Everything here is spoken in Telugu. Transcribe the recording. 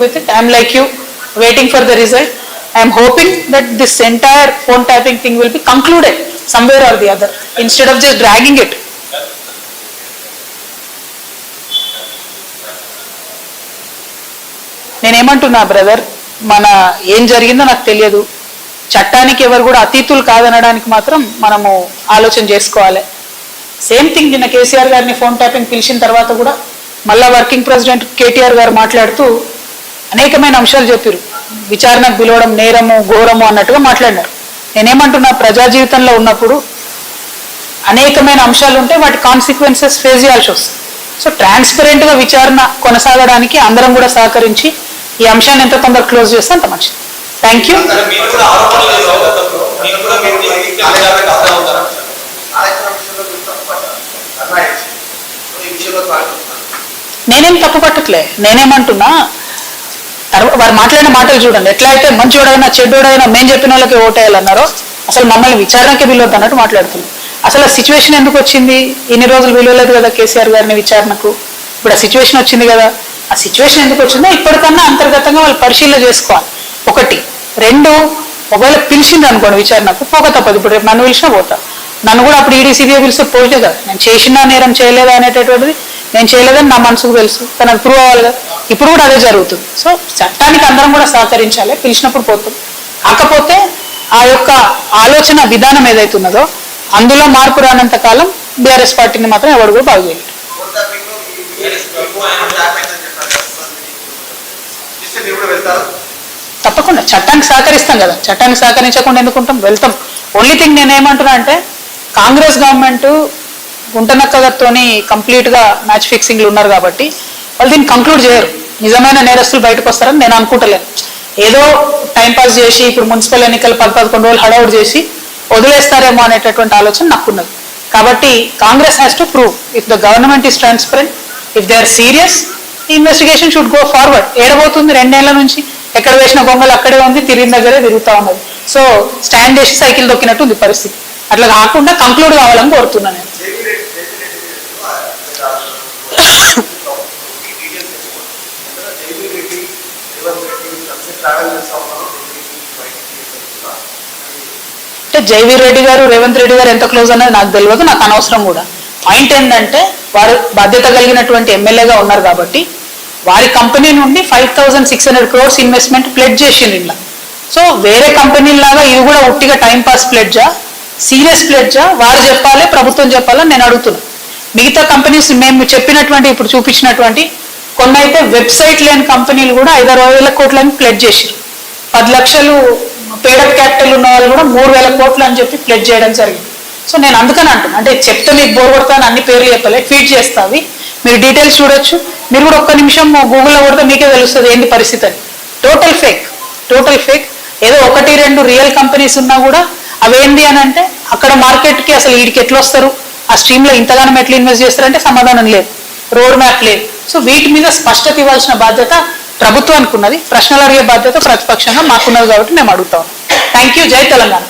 with it. I'm like you, waiting for the result. I'm hoping that this entire phone tapping thing will be concluded somewhere or the other, instead of just dragging it. నేనేమంటున్నా బ్రదర్ మన ఏం జరిగిందో నాకు తెలియదు చట్టానికి ఎవరు కూడా అతీతులు కాదనడానికి మాత్రం మనము ఆలోచన చేసుకోవాలి సేమ్ థింగ్ నిన్న కేసీఆర్ గారిని ఫోన్ ట్యాపింగ్ పిలిచిన తర్వాత కూడా మళ్ళా వర్కింగ్ ప్రెసిడెంట్ కేటీఆర్ గారు మాట్లాడుతూ అనేకమైన అంశాలు చెప్పారు విచారణకు పిలవడం నేరము ఘోరము అన్నట్టుగా మాట్లాడినారు. నేనేమంటున్నా ప్రజా జీవితంలో ఉన్నప్పుడు అనేకమైన అంశాలు ఉంటే వాటి కాన్సిక్వెన్సెస్ ఫేస్ చేయాల్సి వస్తుంది. సో ట్రాన్స్పరెంట్గా విచారణ కొనసాగడానికి అందరం కూడా సహకరించి ఈ అంశాన్ని ఎంత తొందరగా క్లోజ్ చేస్తే అంత మంచిది. Thank you. నేనేం తప్పు పట్టట్లే. నేనేమంటున్నా వారు మాట్లాడిన మాటలు చూడండి. ఎట్లా అయితే మంచోడైనా చెడ్డోడైనా మేము చెప్పిన వాళ్ళకి ఓటేయాలన్నారో అసలు మమ్మల్ని విచారణకి పిలవద్దు అన్నట్టు మాట్లాడుతున్నాం. అసలు ఆ సిచ్యువేషన్ ఎందుకు వచ్చింది? ఇన్ని రోజులు పిలవలేదు కదా కేసీఆర్ గారిని విచారణకు? ఇప్పుడు ఆ సిచ్యువేషన్ వచ్చింది కదా. ఆ సిచ్యువేషన్ ఎందుకు వచ్చిందో ఇప్పటికన్నా అంతర్గతంగా వాళ్ళు పరిశీలన చేసుకోవాలి. ఒకటి. రెండు ఒకవేళ పిలిచింది అనుకోండి విచారణకు పోక తప్పదు. ఇప్పుడు రేపు నన్ను పిలిచినా పోతా. నన్ను కూడా అప్పుడు ఈడీ సిబిఐ పిలిస్తే పోతే కదా. నేను చేసినా నేరం చేయలేదా అనేటటువంటిది? నేను చేయలేదని నా మనసుకు తెలుసు. కానీ అది ప్రూవ్ అవ్వాలి కదా. ఇప్పుడు కూడా అదే జరుగుతుంది. సో చట్టానికి అందరం కూడా సహకరించాలి. పిలిచినప్పుడు పోతాం. కాకపోతే ఆ యొక్క ఆలోచన విధానం ఏదైతే ఉన్నదో అందులో మార్పు రానంత కాలం బీఆర్ఎస్ పార్టీని మాత్రం ఎవరు కూడా బాగు చేయలేదు తప్పకుండా. చట్టానికి సహకరిస్తాం కదా. చట్టానికి సహకరించకుండా ఎందుకుంటాం వెళ్తాం. ఓన్లీ థింగ్ నేను ఏమంటున్నా అంటే కాంగ్రెస్ గవర్నమెంట్ గుంటనక్కగతోని కంప్లీట్గా మ్యాచ్ ఫిక్సింగ్లు ఉన్నారు కాబట్టి వాళ్ళు దీన్ని కంక్లూడ్ చేయరు. నిజమైన నేరస్తులు బయటకు వస్తారని నేను అనుకుంటలేను. ఏదో టైం పాస్ చేసి ఇప్పుడు మున్సిపల్ ఎన్నికలు పది పదకొండు రోజులు హడౌట్ చేసి వదిలేస్తారేమో అనేటటువంటి ఆలోచన నాకున్నది. కాబట్టి Congress has to prove if the government is transparent if they are serious investigation should go forward ఏడబోతుంది రెండేళ్ళ నుంచి. ఎక్కడ వేసిన గొంగలు అక్కడే ఉంది తిరిగిన దగ్గరే తిరుగుతూ ఉన్నది. సో స్టాండ్ చేసి సైకిల్ దొక్కినట్టు ఉంది పరిస్థితి. అట్లా కాకుండా కంక్లూడ్ కావాలని కోరుతున్నాను నేను జేవీ రెడ్డి- జేవీ రెడ్డి గారు, ఆ, ఈ డీటెయిల్స్ తెచ్చుకోండి. ఎందుకంటే జేవీ రెడ్డి, రేవంత్ రెడ్డి కలిసి ట్రావెల్ చేస్తా ఉన్నారు. ఢిల్లీకి, బయటికి వెళ్తున్నారు. అంటే జైవీర్ రెడ్డి గారు రేవంత్ రెడ్డి గారు ఎంత క్లోజ్ అనేది నాకు తెలియదు నాకు అనవసరం కూడా. పాయింట్ ఏంటంటే వారు బాధ్యత కలిగినటువంటి ఎమ్మెల్యేగా ఉన్నారు కాబట్టి వారి కంపెనీ నుండి five thousand six hundred crores investment pledge చేసింది ఇలా సో వేరే కంపెనీలాగా ఇది కూడా ఉట్టిగా టైంపాస్ ప్లెడ్జా సీరియస్ ప్లెడ్జా వారు చెప్పాలి ప్రభుత్వం చెప్పాలని నేను అడుగుతున్నా. మిగతా కంపెనీస్ మేము చెప్పినటువంటి ఇప్పుడు చూపించినటువంటి కొన్ని అయితే వెబ్సైట్ లేని కంపెనీలు కూడా ఐదారు వేల కోట్లని ప్లెడ్ చేసారు పది లక్షలు పేడప్ క్యాపిటల్ ఉన్న వాళ్ళు కూడా మూడు వేల కోట్లు అని చెప్పి ప్లెడ్ చేయడం జరిగింది. సో నేను అందుకని అంటున్నా అంటే చెప్తే మీకు బోర్ కొడతాను అన్ని పేర్లు చెప్పలే ఫీడ్ చేస్తావి మీరు డీటెయిల్స్ చూడొచ్చు. మీరు కూడా ఒక్క నిమిషం గూగుల్లో కొడితే మీకే తెలుస్తుంది ఏంటి పరిస్థితి అని. టోటల్ ఫేక్ టోటల్ ఫేక్ ఏదో ఒకటి రెండు రియల్ కంపెనీస్ ఉన్నా కూడా అవేంది అని అంటే అక్కడ మార్కెట్కి అసలు వీడికి ఎట్లా వస్తారు? ఆ స్ట్రీమ్లో ఇంతగానం ఎట్లా ఇన్వెస్ట్ చేస్తారంటే సమాధానం లేదు. రోడ్ మ్యాప్ లేదు. సో వీటి మీద స్పష్టత ఇవ్వాల్సిన బాధ్యత ప్రభుత్వానికి ఉన్నది ప్రశ్నలు అడిగే బాధ్యత ప్రతిపక్షంగా మాకున్నది కాబట్టి మేము అడుగుతాం. థ్యాంక్ యూ జై తెలంగాణ.